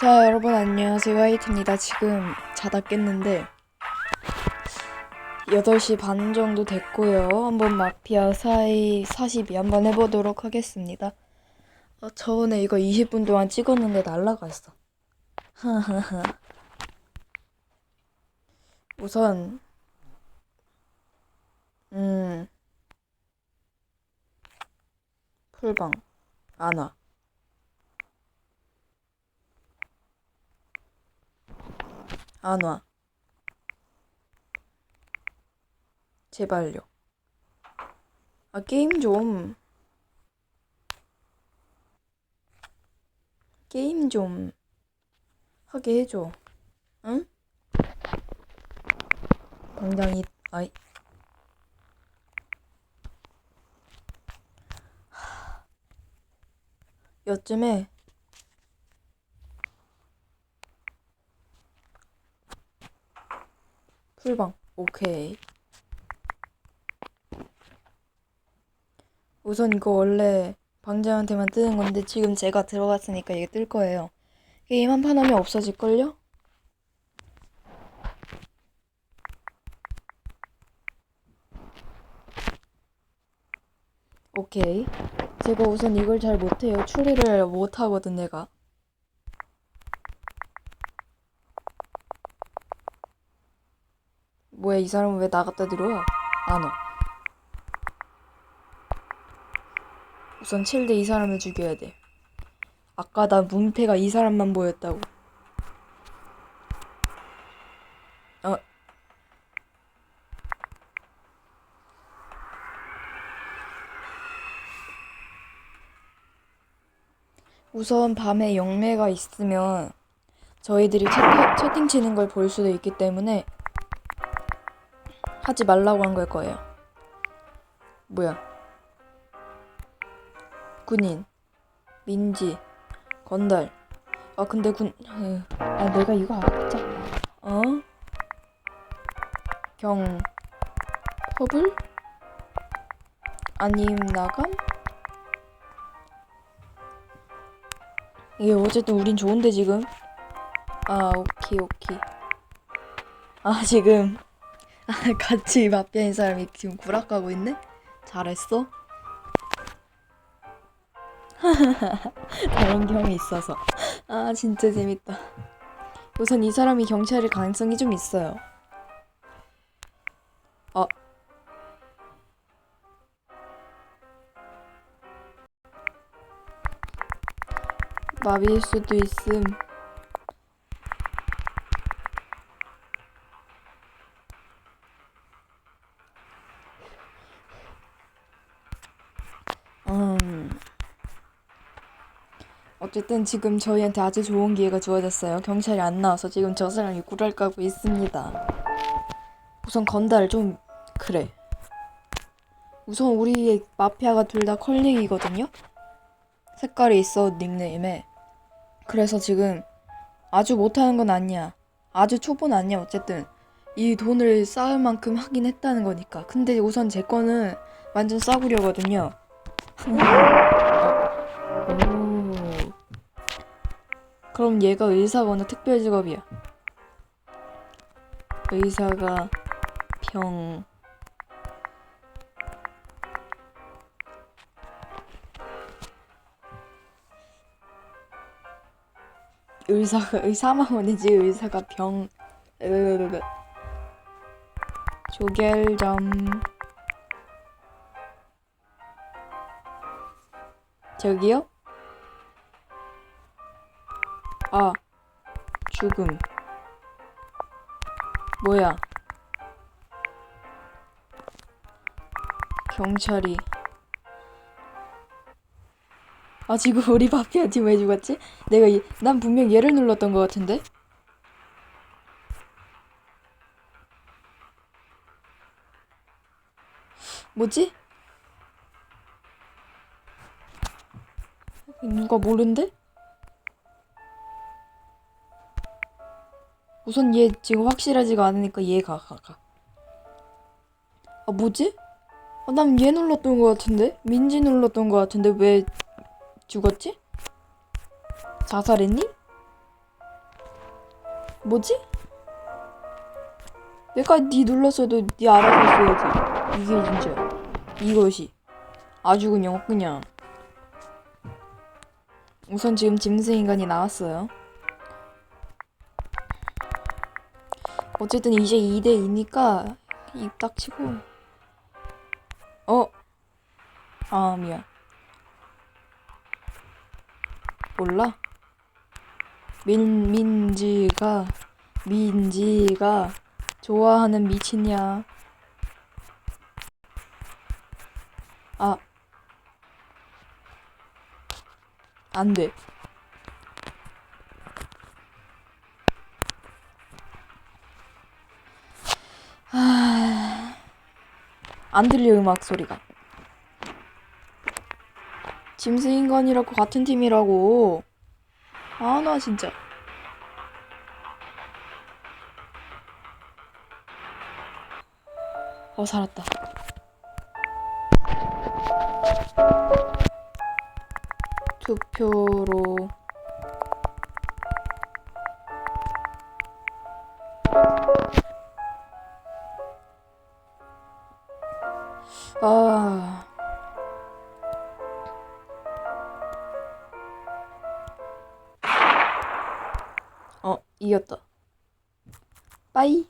자, 여러분 안녕하세요. 화이트입니다. 지금 자다 깼는데 8시 반 정도 됐고요. 한번 마피아 사이 42 한번 해보도록 하겠습니다. 어, 저번에 이거 20분 동안 찍었는데 날라갔어. 우선 음 풀방 안 와. 안 와. 제발요. 아, 게임 좀. 게임 좀 하게 해줘. 응? 당장 이, 아이. 하. 요즘에 풀방. 오케이. 우선 이거 원래 방장한테만 뜨는 건데 지금 제가 들어갔으니까 이게 뜰 거예요. 게임 한 판 하면 없어질걸요? 오케이. 제가 우선 이걸 잘 못해요. 추리를 못하거든, 내가. 뭐야, 이 사람은 왜 나갔다 들어와? 안 와. 우선 7대 이 사람을 죽여야 돼. 아까 나 문패가 이 사람만 보였다고. 어. 우선 밤에 영매가 있으면 저희들이 채팅, 채팅 치는 걸 볼 수도 있기 때문에 하지 말라고 한 걸 거예요. 뭐야? 군인, 민지, 건달. 아 근데 군, 에휴. 아 내가 이거 알았자. 어? 경, 퍼블? 아님 나감? 이게 어쨌든 우린 좋은데 지금. 아 오케이 오케이. 아 지금 아, 같이 마피아인 사람이 지금 구락하고 있네? 잘했어? 다른 경이 있어서. 아, 진짜 재밌다. 우선 이 사람이 경찰일 가능성이 좀 있어요. 어. 마비일 수도 있음. 음. 어쨌든 지금 저희한테 아주 좋은 기회가 주어졌어요. 경찰이 안 나와서 지금 저 사람이 구랄 까고 있습니다. 우선 건달 좀 그래. 우선 우리 마피아가 둘 다 컬링이거든요. 색깔이 있어 닉네임에. 그래서 지금 아주 못하는 건 아니야. 아주 초보는 아니야. 어쨌든 이 돈을 쌓을 만큼 하긴 했다는 거니까. 근데 우선 제 거는 완전 싸구려거든요. 그럼 얘가 의사거나 특별 직업이야. 의사가 병 의사가 의사만 원이지 의사가 병. 조결점 저기요? 아, 죽음. 뭐야? 경찰이. 아, 지금 우리 마피아 팀 왜 죽었지? 내가, 이, 난 분명 얘를 눌렀던 것 같은데? 뭐지? 누가 모른데? 우선 얘 지금 확실하지가 않으니까 얘 가, 가, 가. 아, 뭐지? 아, 난 얘 눌렀던 것 같은데? 민지 눌렀던 것 같은데 왜 죽었지? 자살했니? 뭐지? 내가 니 눌렀어도 니 알아서 했어야지. 이게 진짜 이것이 아주 그냥 그냥. 우선 지금 짐승 인간이 나왔어요. 어쨌든 이제 2대 2니까 입 닥치고. 어? 아 미안. 몰라? 민 민지가 민지가 좋아하는 미친냐? 아. 안 돼. 안 들려 음악 소리가. 짐승 인간이라고 같은 팀이라고. 아, 나 진짜. 어, 살았다. 투표로 이겼다. 빠이.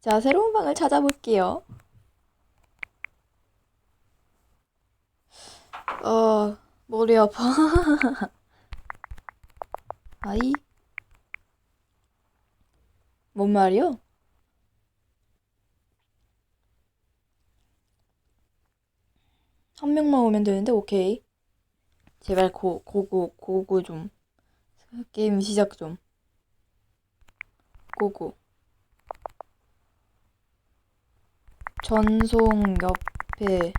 자, 새로운 방을 찾아볼게요. 어, 머리 아파. 아이. 뭔 말이요? 한 명만 오면 되는데, 오케이. 제발 고, 고고, 고고 좀. 게임 시작 좀. 고고. 전송 옆에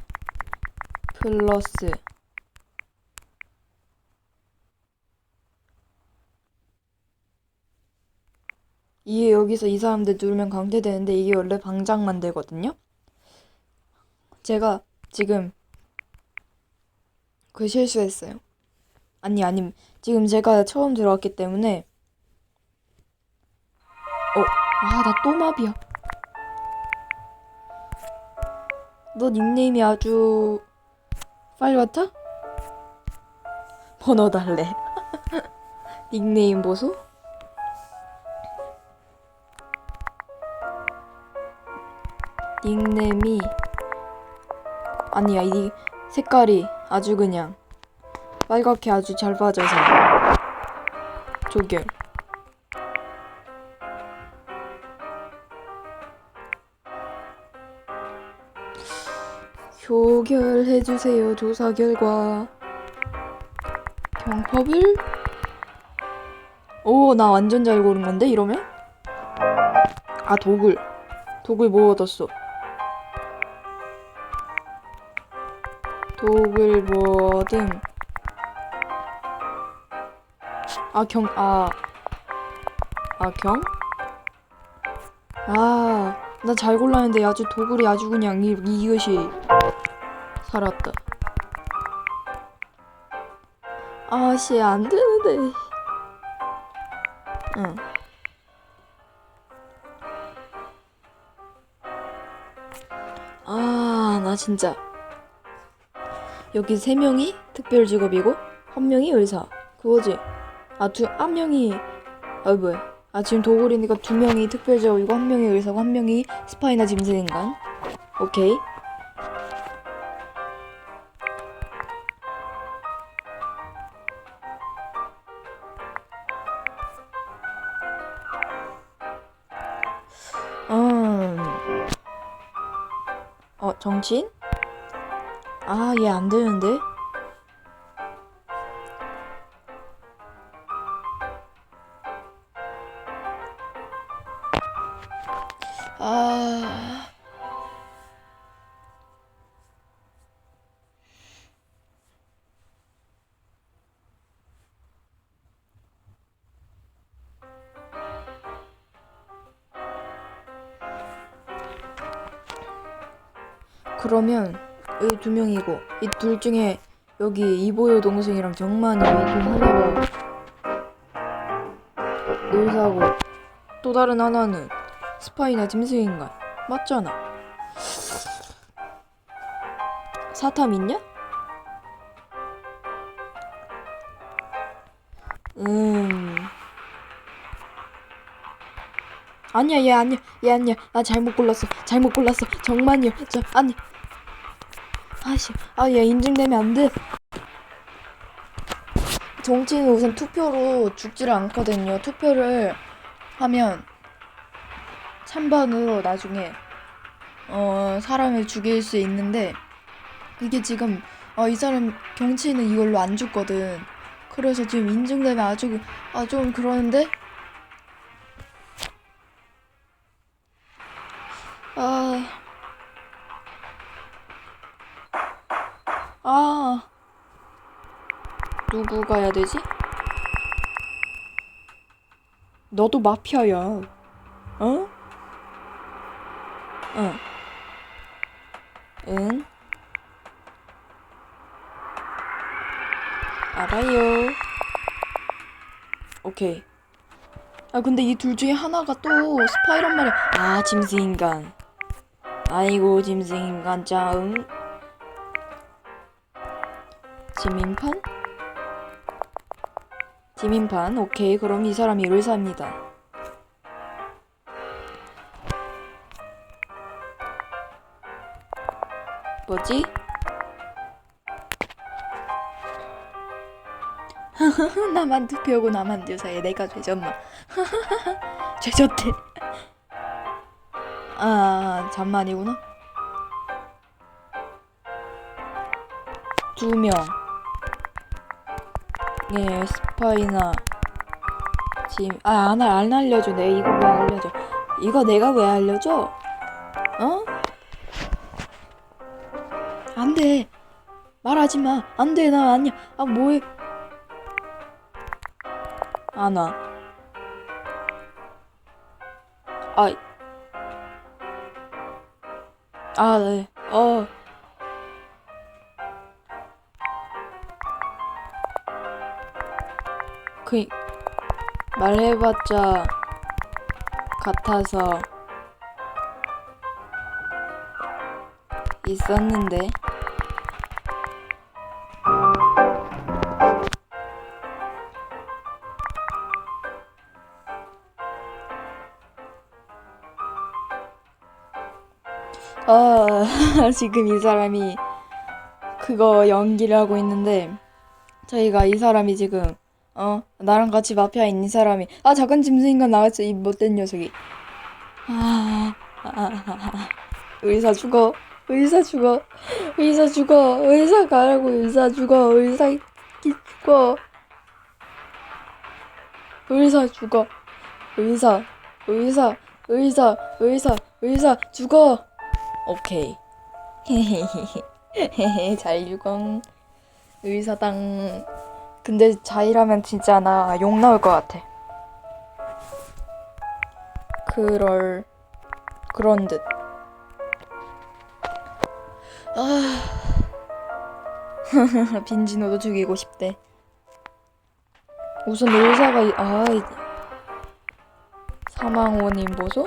플러스. 이게 여기서 이 사람들 누르면 강퇴되는데 이게 원래 방장 만들거든요? 제가 지금 그 실수했어요. 아니, 아님. 지금 제가 처음 들어왔기 때문에 어, 아, 나또 맙이야. 너 닉네임이 아주 빨리 왔다? 번호 달래. 닉네임 보소? 닉네임이 아니야 이 색깔이 아주 그냥 빨갛게 아주 잘 빠져서 조결 해주세요 조사 결과. 경법을 오 나 완전 잘 고른 건데 이러면? 아 독을 독을 뭐 얻었어? 독을 뭐 얻음? 아 경 아. 아 경? 아 나 잘 골랐는데 아주 도굴이 아주 그냥 이, 이것이 살았다 아씨 안 되는데 응 아, 나 진짜. 여기 세 명이 특별 직업이고, 한 명이 의사. 그거지. 아, 두, 한 명이, 아, 뭐야. 아, 지금 도굴이니까 두 명이 특별 직업이고, 한 명이 의사고, 한 명이 스파이나 짐승인간. 오케이. 정치인? 아, 얘 안 되는데? 그러면 이두 명이고 이 둘 중에 여기 이보여 동생이랑 정만이 좀 하나가 의사고 또 다른 하나는 스파이나 짐승인간 맞잖아 사탐 있냐? 아니야 얘 아니야 얘 아니야. 나 잘못 골랐어 잘못 골랐어. 정말이요. 저 아니. 아씨 아 얘 인증되면 안돼. 정치는 우선 투표로 죽지를 않거든요. 투표를 하면 찬반으로 나중에 어 사람을 죽일 수 있는데 이게 지금 어 이 사람 경치는 이걸로 안 죽거든. 그래서 지금 인증되면 아주 아 좀 그러는데 아. 아. 누구 가야 되지? 너도 마피아야. 어? 응. 응. 알아요. 오케이. 아 근데 이 둘 중에 하나가 또 스파이란 말이야. 아 짐승 인간. 아이고 짐승 인간 짱. 지민판? 지민판. 오케이. 그럼 이 사람이 의사입니다. 뭐지? 나만 투표하고 나만 묘사해. 내가 죄졌나? 죄졌대. 아, 잠만이구나. 두 명. 예, 스파이나 지금 아, 안, 알- 안 알려줘. 내 이거 왜 알려줘? 이거 내가 왜 알려줘? 어? 안 돼. 말하지 마. 안 돼. 나 아니야. 아, 뭐해. 안 와. 아. 아, 네. 어. 그 말해봤자 같아서 있었는데 지금 이 사람이 그거 연기를 하고 있는데 저희가 이 사람이 지금 어? 나랑 같이 마피아인 이 사람이. 아 작은 짐승인간 나왔어 이 못된 녀석이. 아, 아, 아, 아. 의사 죽어 의사 죽어 의사 죽어 의사 가라고 의사 죽어 의사 이 죽어. 의사 죽어 의사 의사 의사 의사 의사 죽어. 오케이 헤헤헤헤 잘 죽어 의사당 근데 자이라면 진짜 나 욕 나올 것 같아. 그럴 그런 듯. 아 빈지노도 죽이고 싶대. 우선 의사가 이- 아 이- 사망 원인 보소?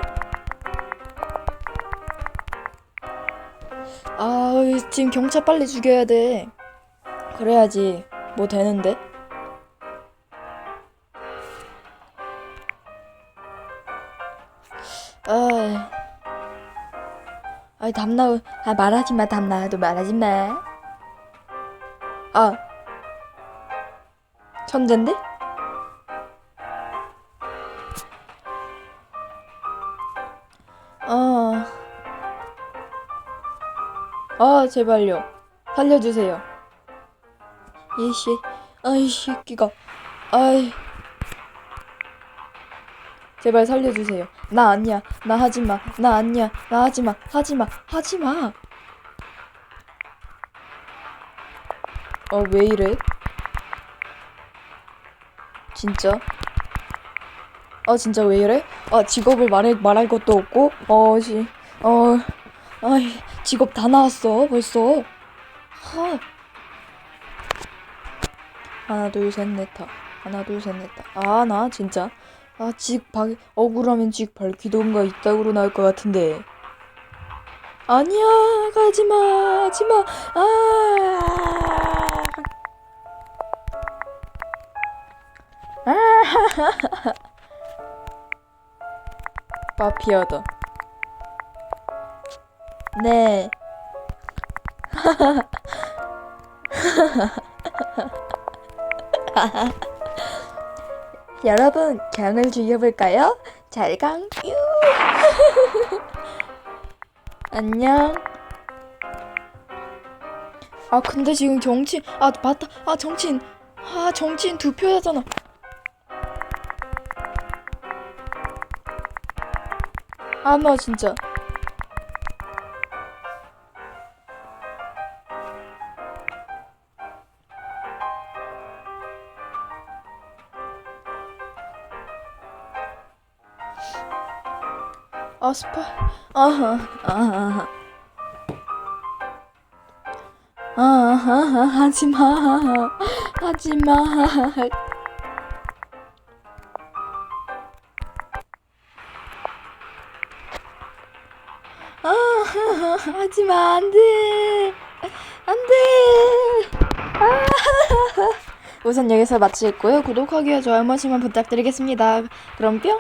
아 지금 경찰 빨리 죽여야 돼. 그래야지 뭐 되는데. 아, 아이 담나, 아 말하지 마 담나도 말하지 마. 아, 천재인데? 제발요, 살려주세요. 이씨, 아이 새끼가, 아이. 제발 살려주세요. 나 아니야. 나 하지 마. 나 아니야. 나 하지 마. 하지 마. 하지 마. 어, 왜 이래? 진짜? 아, 진짜 왜 이래? 아, 직업을 말해, 말할 것도 없고, 어, 씨, 어, 아이, 직업 다 나왔어, 벌써. 하. 하나, 둘, 셋, 넷, 다. 하나, 둘, 셋, 넷, 다. 아, 나, 진짜. 아, 직 박, 억울하면 직 밝히던가 이따구로 나올 것 같은데. 아니야, 가지마, 가지마, 아. 아, 마피아다. 네. 여러분, 경을 죽여볼까요? 잘강, 뾰! 안녕. 아, 근데 지금 정치인, 아, 맞다. 아, 정치인. 아, 정치인 두 표잖아. 아, 나 진짜. 아, 스파. 아하, 아하. 아하, 하지 마. 하지 마. 아하, 하지 마. 안 돼. 안 돼. 아. 우선 여기서 마치겠고요. 구독하기와 좋아요 한 번씩만 부탁드리겠습니다. 그럼 뿅.